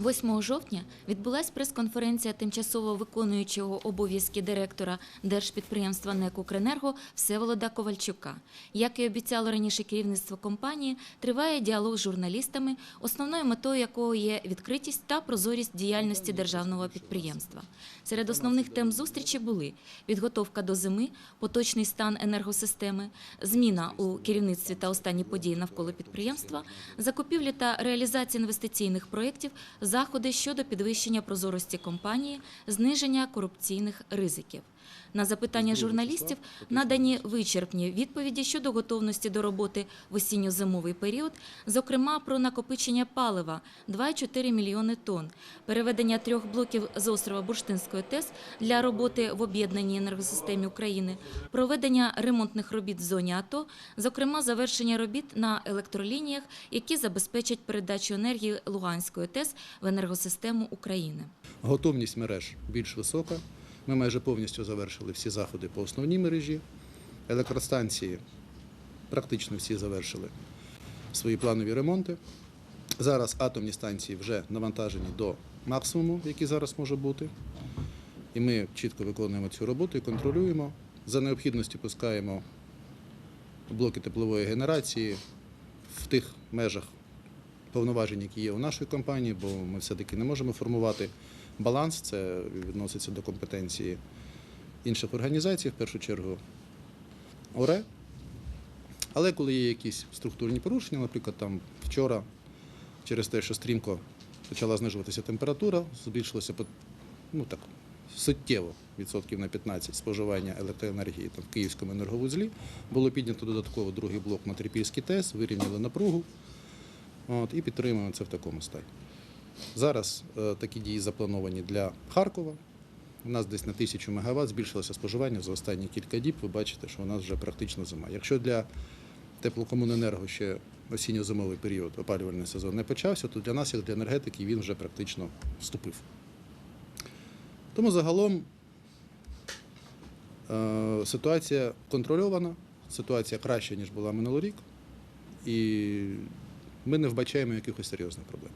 8 жовтня відбулася прес-конференція тимчасово виконуючого обов'язки директора держпідприємства НЕК «Укренерго» Всеволода Ковальчука. Як і обіцяло раніше керівництво компанії, триває діалог з журналістами, основною метою якого є відкритість та прозорість діяльності державного підприємства. Серед основних тем зустрічі були підготовка до зими, поточний стан енергосистеми, зміна у керівництві та останні події навколо підприємства, закупівлі та реалізація інвестиційних проєктів, заходи щодо підвищення прозорості компанії, зниження корупційних ризиків. На запитання журналістів надані вичерпні відповіді щодо готовності до роботи в осінньо-зимовий період, зокрема про накопичення палива 2,4 мільйони тонн, переведення трьох блоків з острова Бурштинської ТЕС для роботи в об'єднаній енергосистемі України, проведення ремонтних робіт в зоні АТО, зокрема завершення робіт на електролініях, які забезпечать передачу енергії Луганської ТЕС в енергосистему України. Готовність мереж більш висока. Ми майже повністю завершили всі заходи по основній мережі. Електростанції практично всі завершили свої планові ремонти. Зараз атомні станції вже навантажені до максимуму, який зараз може бути. І ми чітко виконуємо цю роботу і контролюємо. За необхідності пускаємо блоки теплової генерації в тих межах повноважень, які є у нашої компанії, бо ми все-таки не можемо формувати баланс, це відноситься до компетенції інших організацій, в першу чергу ОРЕ. Але коли є якісь структурні порушення, наприклад, там вчора через те, що стрімко почала знижуватися температура, збільшилося ну, так, суттєво відсотків на 15 споживання електроенергії там, в Київському енерговузлі, було піднято додатково другий блок на Трипільський ТЕС, вирівняли напругу от, і підтримуємо це в такому стані. Зараз е, такі дії заплановані для Харкова. У нас десь на 1000 МВт збільшилося споживання за останні кілька діб. Ви бачите, що у нас вже практично зима. Якщо для теплокомуненерго ще осінньо-зимовий період опалювальний сезон не почався, то для нас, як для енергетики, він вже практично вступив. Тому загалом е, ситуація контрольована, ситуація краща, ніж була минулий рік, і ми не вбачаємо якихось серйозних проблем.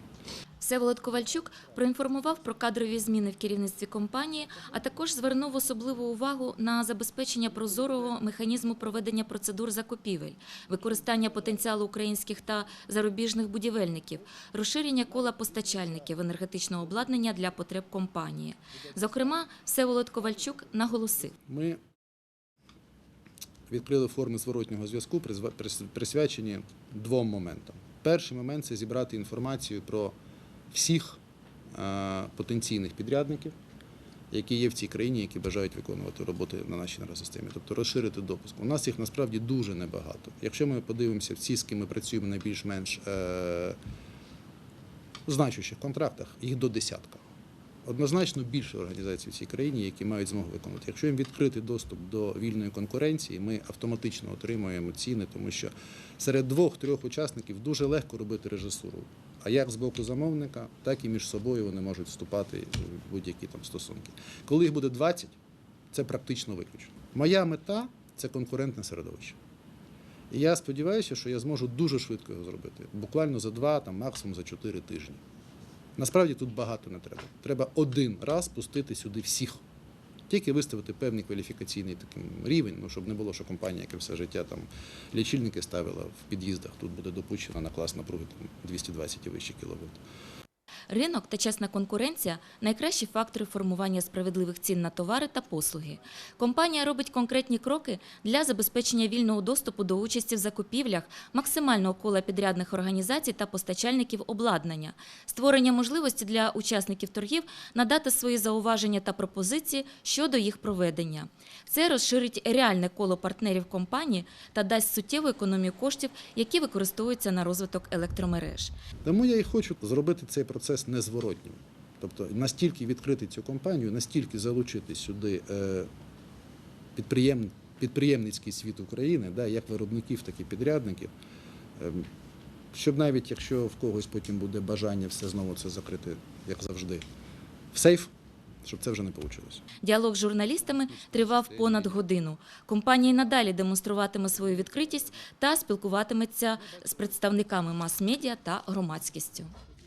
Всеволод Ковальчук проінформував про кадрові зміни в керівництві компанії, а також звернув особливу увагу на забезпечення прозорого механізму проведення процедур закупівель, використання потенціалу українських та зарубіжних будівельників, розширення кола постачальників енергетичного обладнання для потреб компанії. Зокрема, Всеволод Ковальчук наголосив. Ми відкрили форми зворотнього зв'язку, присвячені двом моментам. Перший момент це зібрати інформацію про всіх е, потенційних підрядників, які є в цій країні, які бажають виконувати роботи на нашій енергосистемі, тобто розширити допуск. У нас їх насправді дуже небагато. Якщо ми подивимося всі, з ким ми працюємо на більш-менш е, значущих контрактах, їх до десятка. Однозначно більше організацій в цій країні, які мають змогу виконувати. Якщо їм відкрити доступ до вільної конкуренції, ми автоматично отримуємо ціни, тому що серед двох-трьох учасників дуже легко робити режисуру. А як з боку замовника, так і між собою вони можуть вступати в будь-які там стосунки. Коли їх буде 20, це практично виключено. Моя мета це конкурентне середовище. І я сподіваюся, що я зможу дуже швидко його зробити, буквально за два, там максимум за чотири тижні. Насправді тут багато не треба. Треба один раз пустити сюди всіх. Тільки виставити певний кваліфікаційний такий рівень, ну щоб не було, що компанія, яка все життя там лічильники ставила в під'їздах, тут буде допущена на клас напруги 220 і вище кіловольт. Ринок та чесна конкуренція найкращі фактори формування справедливих цін на товари та послуги. Компанія робить конкретні кроки для забезпечення вільного доступу до участі в закупівлях, максимального кола підрядних організацій та постачальників обладнання, створення можливості для учасників торгів надати свої зауваження та пропозиції щодо їх проведення. Це розширить реальне коло партнерів компанії та дасть суттєву економію коштів, які використовуються на розвиток електромереж. Тому я і хочу зробити цей процес незворотнім. Тобто настільки відкрити цю компанію, настільки залучити сюди е, підприєм, підприємницький світ України, да, як виробників, так і підрядників, е, щоб навіть якщо в когось потім буде бажання все знову це закрити, як завжди, в сейф, щоб це вже не вийшло. Діалог з журналістами тривав понад годину. Компанія й надалі демонструватиме свою відкритість та спілкуватиметься з представниками мас-медіа та громадськістю.